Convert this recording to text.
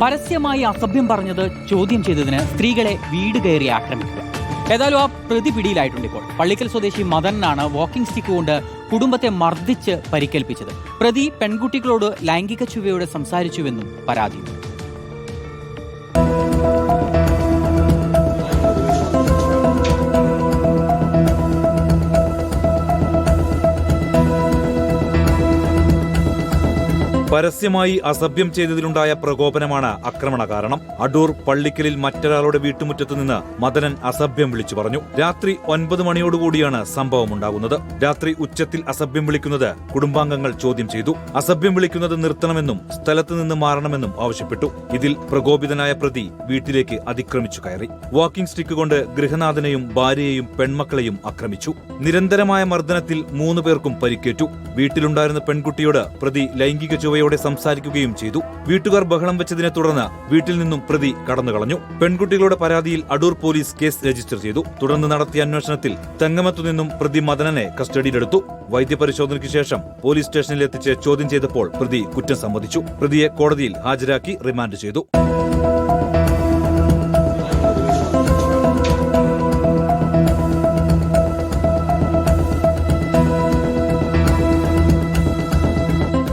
പരസ്യമായി അസഭ്യം പറഞ്ഞത് ചോദ്യം ചെയ്തതിന് സ്ത്രീകളെ വീട് കയറി ആക്രമിക്കുക. ഏതായാലും ആ പ്രതി പിടിയിലായിട്ടുണ്ട് ഇപ്പോൾ. പള്ളിക്കൽ സ്വദേശി മദനാണ് വാക്കിംഗ് സ്റ്റിക്ക് കൊണ്ട് കുടുംബത്തെ മർദ്ദിച്ച് പരിക്കേൽപ്പിച്ചത്. പ്രതി പെൺകുട്ടികളോട് ലൈംഗിക ചുവയോടെ സംസാരിച്ചുവെന്നും പരാതിയുണ്ട്. പരസ്യമായി അസഭ്യം ചെയ്തതിലുണ്ടായ പ്രകോപനമാണ് ആക്രമണ കാരണം. അടൂർ പള്ളിക്കലിൽ മറ്റൊരാളുടെ വീട്ടുമുറ്റത്ത് നിന്ന് മദനൻ അസഭ്യം വിളിച്ചു പറഞ്ഞു. രാത്രി ഒൻപത് മണിയോടുകൂടിയാണ് സംഭവം ഉണ്ടാകുന്നത് രാത്രി ഉച്ചത്തിൽ അസഭ്യം വിളിക്കുന്നത് കുടുംബാംഗങ്ങൾ ചോദ്യം ചെയ്തു. അസഭ്യം വിളിക്കുന്നത് നിർത്തണമെന്നും സ്ഥലത്ത് നിന്ന് മാറണമെന്നും ആവശ്യപ്പെട്ടു. ഇതിൽ പ്രകോപിതനായ പ്രതി വീട്ടിലേക്ക് അതിക്രമിച്ചു കയറി. വാക്കിംഗ് സ്റ്റിക്ക് കൊണ്ട് ഗൃഹനാഥനെയും ഭാര്യയെയും പെൺമക്കളെയും ആക്രമിച്ചു. നിരന്തരമായ മർദ്ദനത്തിൽ മൂന്ന് പേർക്കും പരിക്കേറ്റു. വീട്ടിലുണ്ടായിരുന്ന പെൺകുട്ടിയോട് പ്രതി ലൈംഗിക ചുവയോടെ സംസാരിക്കുകയും ചെയ്തു. വീട്ടുകാർ ബഹളം വെച്ചതിനെ തുടർന്ന് വീട്ടിൽ നിന്നും പ്രതി കടന്നുകളഞ്ഞു. പെൺകുട്ടികളുടെ പരാതിയിൽ അടൂർ പോലീസ് കേസ് രജിസ്റ്റർ ചെയ്തു. തുടർന്ന് നടത്തിയ അന്വേഷണത്തിൽ തെങ്ങമത്തു നിന്നും പ്രതി മദനനെ കസ്റ്റഡിയിലെടുത്തു. വൈദ്യപരിശോധനയ്ക്ക് ശേഷം പോലീസ് സ്റ്റേഷനിൽ എത്തിച്ച് ചോദ്യം ചെയ്തപ്പോൾ പ്രതി കുറ്റം സമ്മതിച്ചു. പ്രതിയെ കോടതിയിൽ ഹാജരാക്കി റിമാൻഡ് ചെയ്തു.